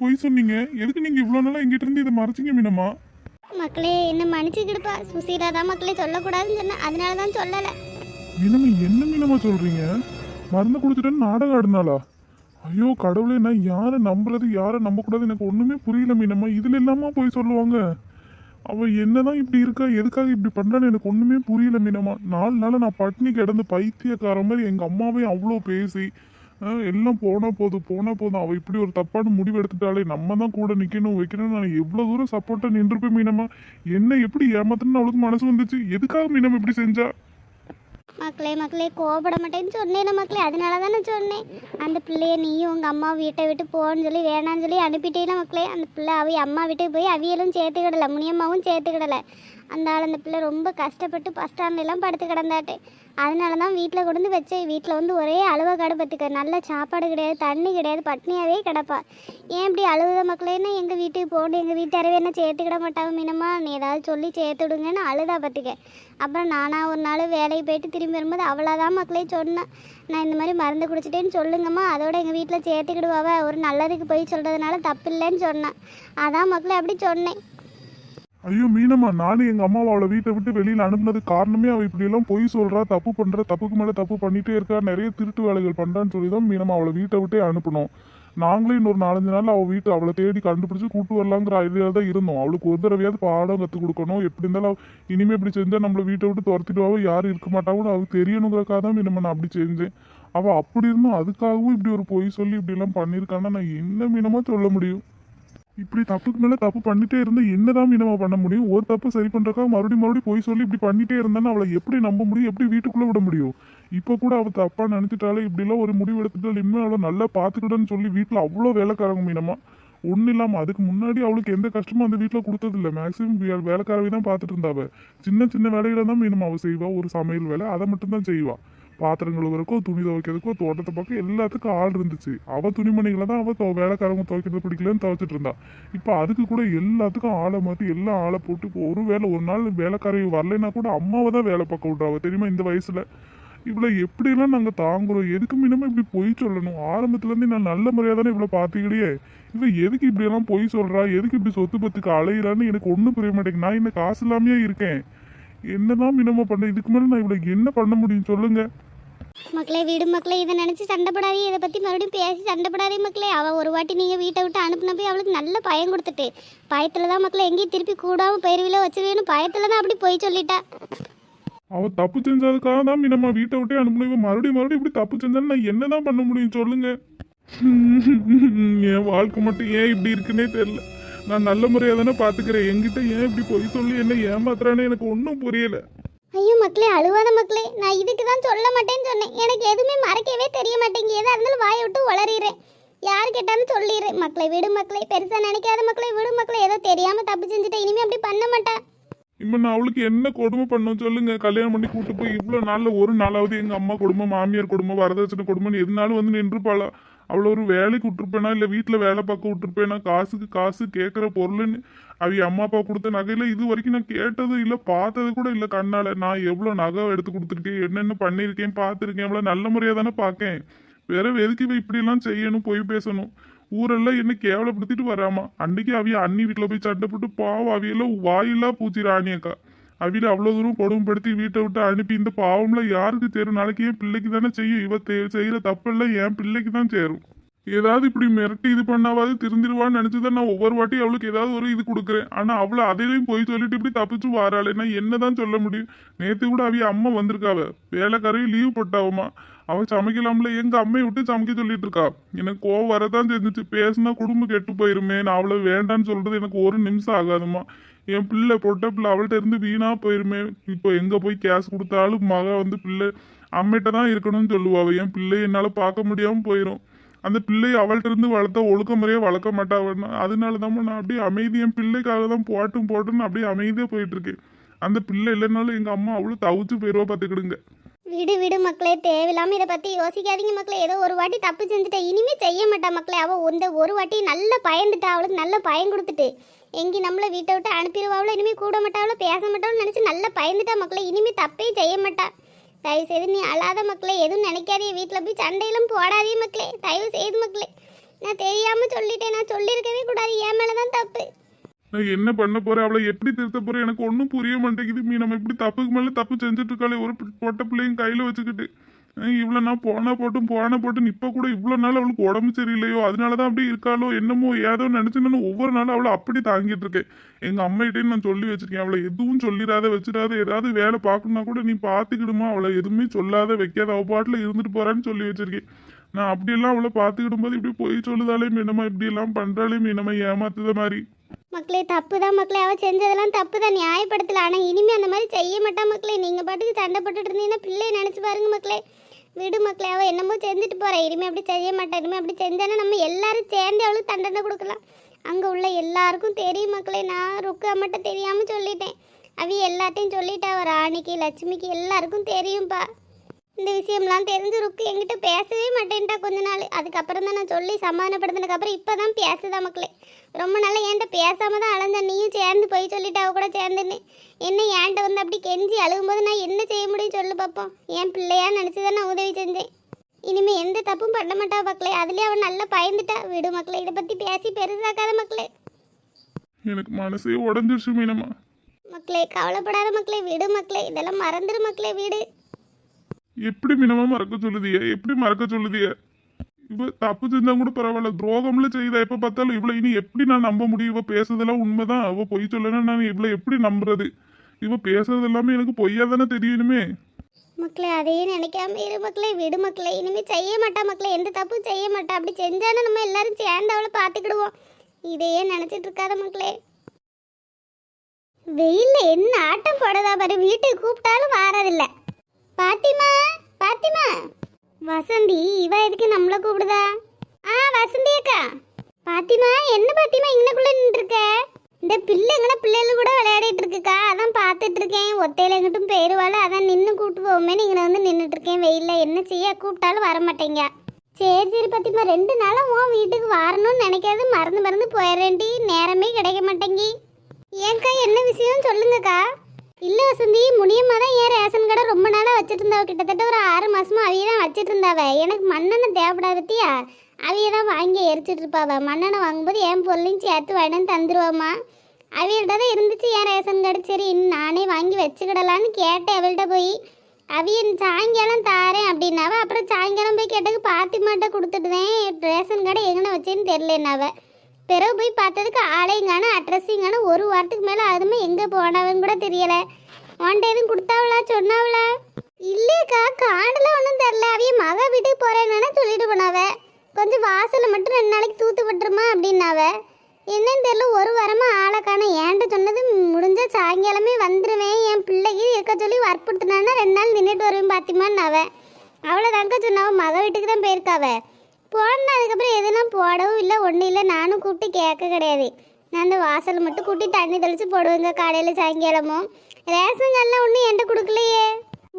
பொய் சொன்னீங்க. எதுக்கு நீங்க இவ்வளவு நாளா எங்கிட்ட இருந்து இதை மறைச்சிங்க மீனம்மா? மக்களே என்ன மன்னிச்சுக்கிடுப்பா. சுசீலா தான் மக்களே சொல்லக்கூடாதுன்னு சொன்னேன் அதனால தான் சொல்லலை. மீனம்மா என்ன மீனம்மா சொல்றீங்க? மருந்து கொடுத்துட்டேன்னு நாடகம் ஆடுனாளா? ஐயோ கடவுளே நான் யாரை நம்புறது யாரை நம்பக்கூடாது எனக்கு ஒண்ணுமே புரியல மீனம்மா. இதுல இல்லாம போய் சொல்லுவாங்க? அவ என்னதான் இப்படி இருக்கா எதுக்காக இப்படி பண்றான்னு எனக்கு ஒண்ணுமே புரியல மீனம்மா. நாலு நாள் நான் பட்டினி கிடந்து பைத்தியக்கார மாதிரி எங்க அம்மாவே அவ்வளோ பேசி எல்லாம் போனால் போதும் போனால் போதும். அவள் இப்படி ஒரு தப்பான முடிவு எடுத்துட்டாலே நம்ம தான் கூட நிற்கணும் வைக்கணும் நான் எவ்வளோ தூரம் சப்போர்ட்டாக நின்றுப்பேன் மீனம்மா? என்ன எப்படி ஏமாத்தணும்னு அவளுக்கு மனசு வந்துச்சு. எதுக்காக மீனம் இப்படி செஞ்சா? மக்களே மக்களே கோபப்பட மாட்டேன்னு சொன்னேன் மக்களே. அதனால தான் சொன்னேன். அந்த பிள்ளைய நீயும் உங்கள் அம்மா வீட்டை விட்டு போன்னு சொல்லி வேணான்னு சொல்லி அனுப்பிட்டேன் மக்களே. அந்த பிள்ளை அவை அம்மா வீட்டுக்கு போய் அவியலும் சேர்த்துக்கிடலை முனியம்மாவும் சேர்த்துக்கிடலை. அந்த ஆள் அந்த பிள்ளை ரொம்ப கஷ்டப்பட்டு பஸ் ஸ்டாண்ட்லாம் படுத்து கிடந்தாட்டு. அதனால தான் வீட்டில் கொண்டு வந்து வச்சேன். வீட்டில் வந்து ஒரே அழுவ கடுப்பத்துக்க நல்ல சாப்பாடு கிடையாது தண்ணி கிடையாது பட்னியாகவே கிடப்பா. ஏன் இப்படி அழுகுத மக்களேன்னா எங்கள் வீட்டுக்கு போகணும்? எங்கள் வீட்டாரவே என்ன சேர்த்துக்கிட மாட்டாங்க? மீனம்மா நீ ஏதாவது சொல்லி சேர்த்து விடுங்கன்னு அழுதா பார்த்துக்க. அப்புறம் நானாக ஒரு நாள் வேலைக்கு போயிட்டு திரும்பி வரும்போது அவ்வளோதான் மக்களே சொன்னேன். நான் இந்த மாதிரி மருந்து குடிச்சிட்டேன்னு சொல்லுங்கம்மா. அதோட எங்கள் வீட்டில் சேர்த்துக்கிடுவாவ. ஒரு நல்லதுக்கு போய் சொல்கிறதுனால தப்பு இல்லைன்னு சொன்னேன். அதான் மக்களே அப்படி சொன்னேன். ஐயோ மீனம்மா நானும் எங்கள் அம்மாவை அவளை வீட்டை விட்டு வெளியில் அனுப்புனது காரணமே அவள் இப்படியெல்லாம் பொய் சொல்கிறா தப்பு பண்ற தப்புக்கு மேலே தப்பு பண்ணிகிட்டே இருக்கா. நிறைய திருட்டு வேலைகள் பண்ணுறான்னு சொல்லி தான் மீனம்மா அவளை வீட்டை விட்டே அனுப்பணும் நாங்களே இன்னொரு நாலஞ்சு நாள் அவள் வீட்டை அவளை தேடி கண்டுபிடிச்சு கூட்டு வரலாங்கிற ஐடியா தான் இருந்தோம். அவளுக்கு ஒரு தடவையாவது பாடம் கற்றுக் கொடுக்கணும். எப்படி இருந்தாலும் இனிமேல் இனிமே இப்படி செஞ்சால் நம்மளை வீட்டை விட்டு துரத்திடுவாவோ யாரும் இருக்க மாட்டாங்கன்னு அவளுக்கு தெரியணுங்கிறக்காக தான் நம்ம நான் அப்படி செஞ்சேன். அவள் அப்படி இருந்தும் அதுக்காகவும் இப்படி ஒரு பொய் சொல்லி இப்படிலாம் பண்ணியிருக்கான்னா நான் என்ன மீனமாக சொல்ல முடியும். இப்படி தப்புக்கு மேலே தப்பு பண்ணிட்டே இருந்தா என்னதான் மீனமா பண்ண முடியும்? ஒரு தப்பு சரி பண்ணுறக்கா மறுபடியும் மறுபடியும் போய் சொல்லி இப்படி பண்ணிட்டே இருந்தான்னு அவளை எப்படி நம்ப முடியும்? எப்படி வீட்டுக்குள்ள விட முடியும்? இப்போ கூட அவள் தப்பா நினைச்சிட்டாலே இப்படிலாம் ஒரு முடிவு எடுத்துட்டால் இன்னும் அவளை நல்லா பாத்துக்கிட்டேன்னு சொல்லி வீட்டுல அவ்வளோ வேலைக்காரங்க மீனமா ஒன்றும் இல்லாமல் அதுக்கு முன்னாடி அவளுக்கு எந்த கஷ்டமும் அந்த வீட்டில் கொடுத்ததில்ல மேக்ஸிமம் வேலைக்காரவை தான் பார்த்துட்டு இருந்தாவ. சின்ன சின்ன வேலைகளை தான் மீனமா அவ செய்வா. ஒரு சமையல் வேலை அதை மட்டும்தான் செய்வாள் பாத்திரம் கழுவுறக்கோ துணி துவைக்கிறதுக்கோ தோட்டத்தை பார்க்க எல்லாத்துக்கும் ஆள் இருந்துச்சு. அவள் துணிமணிகளை தான் அவள் துவ- வேலைக்காரங்க துவைக்கிறது பிடிக்கலன்னு துவைச்சிட்டு இருந்தா. இப்போ அதுக்கு கூட எல்லாத்துக்கும் ஆளை மாற்றி எல்லாம் ஆளை போட்டு இப்போ ஒரு வேலை ஒரு நாள் வேலைக்காரங்க வரலைன்னா கூட அம்மாவை தான் வேலை பார்க்க விட்றாவ தெரியுமா இந்த வயசில்? இவ்வளோ எப்படியெல்லாம் நாங்கள் தாங்குறோம்? எதுக்கு மீனமே இப்படி பொய் சொல்லணும்? ஆரம்பத்துலேருந்து நான் நல்ல முறையாக தானே இவ்வளோ பார்த்துக்கிட்டே. இவன் எதுக்கு இப்படியெல்லாம் பொய் சொல்கிறா எதுக்கு இப்படி சொத்து பத்துக்கு அலையிறான்னு எனக்கு ஒன்றும் புரிய மாட்டேங்குது. நான் என்ன காசு இல்லாமையே இருக்கேன். என்னதான் மீனமா பண்ண இதுக்கு மேலே நான் இவ்வளோ என்ன பண்ண முடியும் சொல்லுங்கள் மக்களே வீடு மக்களே இதை நினச்சி சண்டைப்படாதே இதை பற்றி மறுபடியும் பேசி சண்டைப்படாதே மக்களே. அவள் ஒரு வாட்டி நீங்கள் வீட்டை விட்டு அனுப்புன போய் அவளுக்கு நல்ல பயம் கொடுத்துட்டு பயத்தில் தான் மக்களே எங்கேயும் திருப்பி கூடாமல் பயிர்வில வச்சு பயத்தில் தான் அப்படி போய் சொல்லிட்டா. அவள் தப்பு செஞ்சதுக்காக தான் நம்ம வீட்டை விட்டே அனுப்பணும் இவன் மறுபடியும் மறுபடியும் இப்படி தப்பு செஞ்சாலும் நான் என்னதான் பண்ண முடியும் சொல்லுங்க. என் வாழ்க்கை மட்டும் ஏன் இப்படி இருக்குன்னே தெரில நான் நல்ல முறையாக தானே பார்த்துக்கிறேன் என்கிட்ட ஏன் இப்படி பொய் சொல்லி என்ன ஏமாத்துறான்னு எனக்கு ஒன்றும் புரியலை. மக்களே அழுவாத மக்களே நான் இதுக்கு தான் சொல்ல மாட்டேன்னு சொன்னேன். எனக்கு எதுவுமே மறைக்கவே தெரிய மாட்டேங்க எதாக இருந்தாலும் வாயை விட்டு வளரிடுறேன் யார் கேட்டாலும் சொல்லிடுறேன். மக்களை விடு மக்களே பெருசாக நினைக்காத மக்களே விடு மக்களே. ஏதோ தெரியாமல் தப்பு செஞ்சுட்டேன் இனிமே அப்படி பண்ண மாட்டேன் இப்போ நான் அவளுக்கு என்ன கொடுமை பண்ணோம் சொல்லுங்க. கல்யாணம் பண்ணி கூட்டு போய் இவ்வளோ நாளில் ஒரு நாளாவது எங்கள் அம்மா குடும்பம் மாமியார் குடும்பம் வரதட்சணை குடும்பம் எதுனாலும் வந்து நின்றுப்பாளா? அவளை ஒரு வேலைக்கு விட்டுருப்பேனா? இல்லை வீட்டில் வேலை பார்க்க விட்டுருப்பேனா? காசுக்கு காசு கேட்குற பொருள்னு அவங்க அம்மா அப்பா கொடுத்த நகையில் இது வரைக்கும் நான் கேட்டதும் இல்லை பார்த்தது கூட இல்லை கண்ணால். நான் எவ்வளோ நகை எடுத்து கொடுத்துருக்கேன்? என்னென்ன பண்ணியிருக்கேன் பார்த்துருக்கேன். எவ்வளோ நல்ல முறையாக தானே பார்க்கேன். வேற எதுக்கு இவ இப்படிலாம் செய்யணும் போய் பேசணும்? ஊரெல்லாம் என்ன கேவலப்படுத்திட்டு வராமா? அன்னைக்கு அவிய அண்ணி வீட்டில் போய் சண்டை போட்டு பாவம் அவியெல்லாம் வாயிலா பூச்சி ராணியக்கா அவில அவ்வளோ தூரம் கொடுமைப்படுத்தி வீட்டை விட்டு அனுப்பி இந்த பாவம்ல யாருக்கு சேரும்? நாளைக்கு என் பிள்ளைக்கு தானே செய்யும். இவ தே- செய்யற தப்பெல்லாம் என் பிள்ளைக்கு தான் சேரும். ஏதாவது இப்படி மிரட்டி இது பண்ணாவது திருந்திருவான்னு நினைச்சுதான் நான் ஒவ்வொரு வாட்டியும் அவளுக்கு ஏதாவது ஒரு இது கொடுக்குறேன். ஆனா அவளை அதையும் போய் சொல்லிட்டு இப்படி தப்பிச்சு வாராளே நான் என்னதான் சொல்ல முடியும்? நேத்து கூட அவிய அம்மா வந்திருக்காவ. வேலைக்காரையும் லீவ் போட்டாவமா அவள் சமைக்கலாம்ல. எங்க அம்மையை விட்டு சமைக்க சொல்லிட்டு இருக்கா. எனக்கு கோவம் வரதான் தெரிஞ்சிச்சு பேசினா குடும்பம் கெட்டு போயிருமே. நான் அவளை வேண்டான்னு சொல்றது எனக்கு ஒரு நிமிஷம் ஆகாதுமா என் பிள்ளை பொட்ட பிள்ளை அவள்கிட்ட இருந்து வீணா போயிருமே. இப்போ எங்க போய் கேஸ் கொடுத்தாலும் மக வந்து பிள்ளை அம்மிட்ட தான் இருக்கணும்னு சொல்லுவாள் என் பிள்ளை என்னால் பார்க்க முடியாமல் போயிடும் அந்த பிள்ளை அவள்கிட்ட இருந்து வளர்த்த ஒழுக்க முறையாக வளர்க்க மாட்டாள் அதனால தான் நான் அப்படியே அமைதி என் பிள்ளைக்காக தான் போட்டும் போட்டுன்னு அப்படியே அமைதியாக போயிட்டு இருக்கேன் அந்த பிள்ளை இல்லைனாலும் எங்கள் அம்மா அவ்வளோ தவிச்சு போயிடுவா பார்த்துக்கிடுங்க விடு விடு மக்களே தேவையில்லாமல் இதை பற்றி யோசிக்காதீங்க மக்களே. ஏதோ ஒரு வாட்டி தப்பு செஞ்சுட்டேன் இனிமேல் செய்ய மாட்டா மக்களே. அவள் இந்த ஒரு வாட்டி நல்லா பயந்துட்டா. அவளுக்கு நல்ல பயம் கொடுத்துட்டு. எங்கே நம்மளை வீட்டை விட்டு அனுப்பிடுவாவளோ இனிமேல் கூட மாட்டாவளோ பேச மாட்டாவளோ நினச்சி நல்லா பயந்துட்டா மக்களை. இனிமே தப்பே செய்ய மாட்டா. தயவு செய்து நீ அழாத மக்களே. எதுவும் நினைக்காதே வீட்டில் போய் சண்டையெல்லாம் போடாதே மக்களே. தயவு செய்து மக்களே. நான் தெரியாமல் சொல்லிட்டேன். நான் சொல்லியிருக்கவே கூடாது. என் மேலதான் தப்பு. நான் என்ன பண்ண போறேன்? அவளை எப்படி திருத்த போறேன்? எனக்கு ஒன்றும் புரிய மாட்டேங்குது. மீ நம்ம இப்படி தப்புக்கு மேலே தப்பு செஞ்சுட்டு இருக்காளே. ஒரு பொட்ட பிள்ளையும் கையில் வச்சுக்கிட்டு. இவ்வளோ நாள் போன போட்டும் போன போட்டும் இப்போ கூட இவ்வளோ நாள் அவளுக்கு உடம்பு சரியில்லையோ அதனால தான் அப்படி இருக்காளோ என்னமோ ஏதோ நினைச்சு நான் ஒவ்வொரு நாளும் அவளை அப்படி தாங்கிட்டு இருக்கேன். எங்கள் அம்மாகிட்டே நான் சொல்லி வச்சிருக்கேன். அவளை எதுவும் சொல்லிடாத வச்சிடாத ஏதாவது வேலை பார்க்கணும்னா கூட நீ பார்த்துக்கிடுமா? அவளை எதுவுமே சொல்லாத வைக்காத. அவ இருந்துட்டு போகிறான்னு சொல்லி வச்சிருக்கேன். நான் அப்படியெல்லாம் அவளை பார்த்துக்கிடும் போது இப்படி போய் சொல்லுதாலே மீனமா இப்படியெல்லாம் பண்ணுறாலே பண்றாளே மீனமா ஏமாத்துத மாதிரி. மக்களே தப்பு தான் மக்களே. அவள் செஞ்சதெல்லாம் தப்பு தான் நியாயப்படுத்தல. ஆனால் இனிமேல் அந்த மாதிரி செய்ய மாட்டா மக்களே. நீங்கள் பாட்டுக்கு சண்டை போட்டுட்டு இருந்தீங்கன்னா பிள்ளையை நினச்சி பாருங்க மக்களே. விடு மக்களே அவள் என்னமோ செஞ்சுட்டு போகிறேன் இனிமே அப்படி செய்ய மாட்டேன் இனிமே அப்படி செஞ்சானா நம்ம எல்லாரும் சேர்ந்து அவளுக்கு தண்டனை கொடுக்கலாம். அங்கே உள்ள எல்லாருக்கும் தெரியும் மக்களே நான் ருக்கு அம்மாட்ட தெரியாமல் சொல்லிட்டேன். அவ எல்லாத்தையும் சொல்லிட்டா ராணிக்கு லட்சுமிக்கு எல்லாருக்கும் தெரியும்ப்பா இந்த விஷயம்லாம் தெரிஞ்சு ருக்கு என்கிட்ட பேசவே மாட்டேன்ட்டா கொஞ்ச நாள். அதுக்கப்புறம் தான் நான் சொல்லி சமாதானப்படுத்தினதுக்கு அப்புறம் இப்போ தான் பேசுதா மக்களே. ரொம்ப நாளாக என்கிட்ட பேசாம தான் அலைஞ்ச நீயும் சேர்ந்து போய் சொல்லிட்டு அவ கூட சேர்ந்துன்னு. என்ன என்கிட்ட வந்து அப்படி கெஞ்சி அழுகும்போது நான் என்ன செய்ய முடியும் சொல்லு பார்ப்போம் என் பிள்ளையா நினச்சி தான் நான் உதவி செஞ்சேன். இனிமே எந்த தப்பும் பண்ண மாட்டா மக்களே. அதுலேயே அவன் நல்லா பயந்துட்டா. விடு மக்களே இதை பற்றி பேசி பெருசாக்காத மக்களே. எனக்கு மனசே உடஞ்சிருச்சு மீனம்மா. மக்களே கவலைப்படாத மக்களே. விடு மக்களே. இதெல்லாம் மறந்துடு மக்களே. வீடு. எப்படி மீனமா மறக்க சொல்லுதிய? எப்படி மறக்க சொல்லுதிய? இவ தப்பு செஞ்சா கூட பரவாயில்ல. துரோகம்ல செய்தா எப்ப பார்த்தாலும் இவ்வளவு இனி எப்படி நான் நம்ப முடியும்? இவ பேசுறதெல்லாம் உண்மைதான். அவ பொய் சொல்லனா நான் இவ்வளவு எப்படி நம்புறது? இவ பேசுறது எல்லாமே எனக்கு பொய்யா தானே தெரியணுமே மக்களே அதையே நினைக்காம இரு மக்களே. விடு மக்களே. இனிமே செய்ய மாட்டா மக்களே. எந்த தப்பும் செய்ய மாட்டா. அப்படி செஞ்சாலும் நம்ம எல்லாரும் சேர்ந்து அவளை பார்த்துக்கிடுவோம். இதையே நினைச்சிட்டு இருக்காத மக்களே. வெயில்ல என்ன ஆட்டம் போடுதா பாரு. வீட்டுக்கு கூப்பிட்டாலும் வாரதில்லை. பாத்திமா பாத்திமா. வசந்தி இவ எதுக்கு நம்மள கூப்பிடுதா? ஆ வசந்தி அக்கா. பாத்திமா என்ன பாத்திமா இங்கனக்குள்ள நின்றுருக்க? இந்த பிள்ளை பிள்ளைங்கன பிள்ளைகள் கூட விளையாடிட்டு இருக்குக்கா. அதான் பார்த்துட்டு இருக்கேன் ஒத்தையில எங்கிட்டும் பேருவாள் அதான் நின்று கூப்பிட்டு போவோமே இங்கே வந்து நின்றுட்டு இருக்கேன் வெயில்ல என்ன செய்ய? கூப்பிட்டாலும் வர மாட்டேங்க சரி சரி பாத்திமா. ரெண்டு நாளாக உன் வீட்டுக்கு வரணும்னு நினைக்காது. மறந்து மறந்து போயிடுறேன்டி. நேரமே கிடைக்க மாட்டேங்கி. ஏன்க்கா என்ன விஷயம்? சொல்லுங்கக்கா. இல்லை வசந்தி முனியம்மா தான் ஏன் ரேஷன் கடை ரொம்ப நாளாக வச்சுட்டு இருந்தாவ கிட்டத்தட்ட ஒரு ஆறு மாசமா அவிய தான் வச்சுட்டு இருந்தாவ எனக்கு மண்ணெண்ணெய் தேவைப்படாத பத்தியா அவிய தான் வாங்கி எரிச்சிட்டு இருப்பாவ. மண்ணெண்ணெய் வாங்கும்போது என் பொருளையும் சேர்த்து வாங்கிட்டு தந்துருவாம்மா. அவையிட்ட தான் இருந்துச்சு ஏன் ரேஷன் கடை. சரி இன்னும் நானே வாங்கி வச்சுக்கிடலான்னு கேட்டேன் அவள்கிட்ட போய். அவியன் சாயங்காலம் தாரேன் அப்படின்னாவ. அப்புறம் சாயங்காலம் போய் கேட்டதுக்கு பாத்திமாட்ட கொடுத்துட்டுதேன் ரேஷன் கடை எங்கன வச்சேன்னு தெரிலன்னாவ பிறகு போய் பார்த்ததுக்கு ஆளையும் அட்ரஸையும் காணும் ஒரு வாரத்துக்கு மேலே அதுமே எங்கே போனவன் கூட தெரியல. உன்ட்ட எதுவும் கொடுத்தாவளா சொன்னாவளா? இல்லைக்கா காண்டில் ஒன்றும் தெரில அவிய மக வீட்டுக்கு போகிறேன்னு சொல்லிட்டு போனாவ. கொஞ்சம் வாசலில் மட்டும் ரெண்டு நாளைக்கு தூத்து விட்டுருமா அப்படின்னாவ. என்னன்னு தெரியல ஒரு வாரமாக ஆளை காணோம். ஏன்ட்ட சொன்னது முடிஞ்ச சாயங்காலமே வந்துடுவேன் என் பிள்ளைக்கு இருக்க சொல்லி வற்புறுத்தினான்னா ரெண்டு நாள் நின்றுட்டு வருவேன் பாத்திமான்னு அவளை அவ்வளோதாங்க சொன்னாவ. மக வீட்டுக்கு தான் போயிருக்காவ. போனதுக்கப்புறம் அதுக்கப்புறம் போடவும் இல்லை ஒன்றும் இல்லை. நானும் கூப்பிட்டு கேட்க கிடையாது. நான் அந்த வாசல் மட்டும் கூட்டி தண்ணி தெளித்து போடுவேங்க. காலையில் சாயங்காலமும் ரேஷன் கார்டெலாம் ஒன்றும் என்கிட்ட கொடுக்கலையே.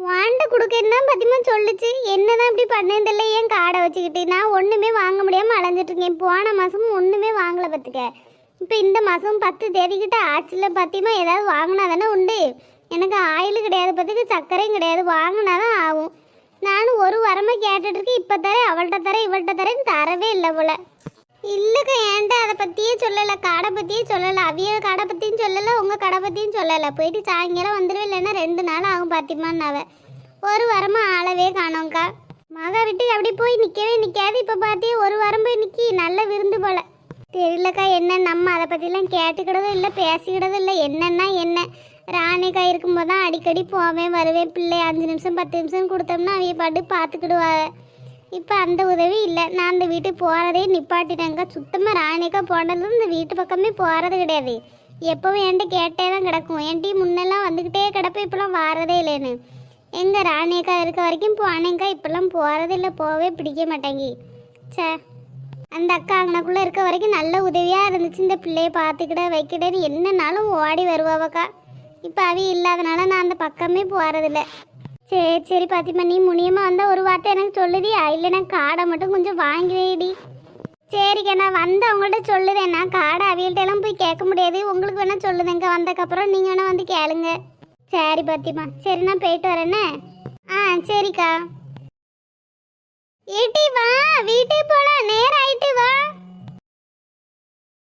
வாண்ட கொடுக்கன்னு தான் சொல்லிச்சு. என்ன என்னதான் இப்படி பண்ணேன் ஏன் காடை வச்சுக்கிட்டு நான் ஒன்றுமே வாங்க முடியாமல் அலைஞ்சிட்ருக்கேன் போன மாதமும் ஒன்றுமே வாங்கலை பார்த்துக்க இப்போ இந்த மாதம் பத்து தேதிக்கிட்ட ஆச்சில் பத்தியமா ஏதாவது வாங்கினா தானே உண்டு. எனக்கு ஆயில் கிடையாது பார்த்துக்க சர்க்கரையும் கிடையாது. வாங்கினா தான் ஆகும். நானும் ஒரு வாரமாக கேட்டுட்ருக்கேன் இப்போ தரேன் அவள்கிட்ட தரேன் இவள்கிட்ட தரேன்னு தரவே இல்லை போல. இல்லைக்கா ஏன் பற்றியே சொல்லலை கடை பற்றியே சொல்லலை அவிய கடை பற்றியும் சொல்லலை உங்கள் கடை பற்றியும் சொல்லலை. போயிட்டு சாயங்காலம் வந்துடுவேன் இல்லைன்னா ரெண்டு நாள் ஆகும் பாத்திமான்னு ஒரு வாரமாக ஆளவே காணோங்க்கா மகா வீட்டுக்கு அப்படி போய் நிற்கவே நிற்காது இப்போ பார்த்தே ஒரு வாரம் போய் நிற்கி நல்ல விருந்து போல. தெரியலக்கா என்ன நம்ம அதை பற்றிலாம் கேட்டுக்கிடதும் இல்லை பேசிக்கிடதும் இல்லை. என்னன்னா என்ன? ராணிக்கா இருக்கும்போது தான் அடிக்கடி போவேன் வருவேன் பிள்ளை அஞ்சு நிமிஷம் பத்து நிமிஷம் கொடுத்தோம்னா அவைய பாட்டு பார்த்துக்கிடுவாங்க இப்போ அந்த உதவி இல்லை. நான் அந்த வீட்டுக்கு போகிறதே நிப்பாட்டிட்டேங்க. சுத்தமாக ராணிக்கா போனதும் இந்த வீட்டு பக்கமே போகிறது கிடையாது. எப்போவும் என்கிட்ட கேட்டே தான் கிடக்கும். என்டி முன்னெல்லாம் வந்துக்கிட்டே கிடப்பேன் இப்போலாம் வாரதே இல்லைன்னு. எங்கள் ராணியக்கா இருக்க வரைக்கும் போனேங்க்கா இப்போல்லாம் போகிறதே இல்லை. போகவே பிடிக்க மாட்டேங்கி. சே அந்த அக்கா அங்கனக்குள்ளே இருக்க வரைக்கும் நல்ல உதவியாக இருந்துச்சு. இந்த பிள்ளையை பார்த்துக்கிட வைக்கிடன்னு என்னன்னாலும் ஓடி வருவாவக்கா இப்போ அவி இல்லாதனால நான் அந்த பக்கமே போகிறதில்ல சரி சரி பாத்திமா நீ முனியமா வந்தால் ஒரு வார்த்தை எனக்கு சொல்லுதியா இல்லைனா காடை மட்டும் கொஞ்சம் வாங்கி வைடி சரிக்கா நான் வந்து அவங்கள்ட்ட சொல்லுதேன். நான் காடை அவியல்கிட்ட எல்லாம் போய் கேட்க முடியாது. உங்களுக்கு வேணா சொல்லுதேங்க வந்ததுக்கப்புறம் நீங்கள் வேணா வந்து கேளுங்க. சரி பாத்திமா சரி நான் போயிட்டு வரேண்ணே ஆ சரிக்கா. ஏட்டி வா. வீட்டுக்கு போலாம். நேரம் ஆயிட்டு வா.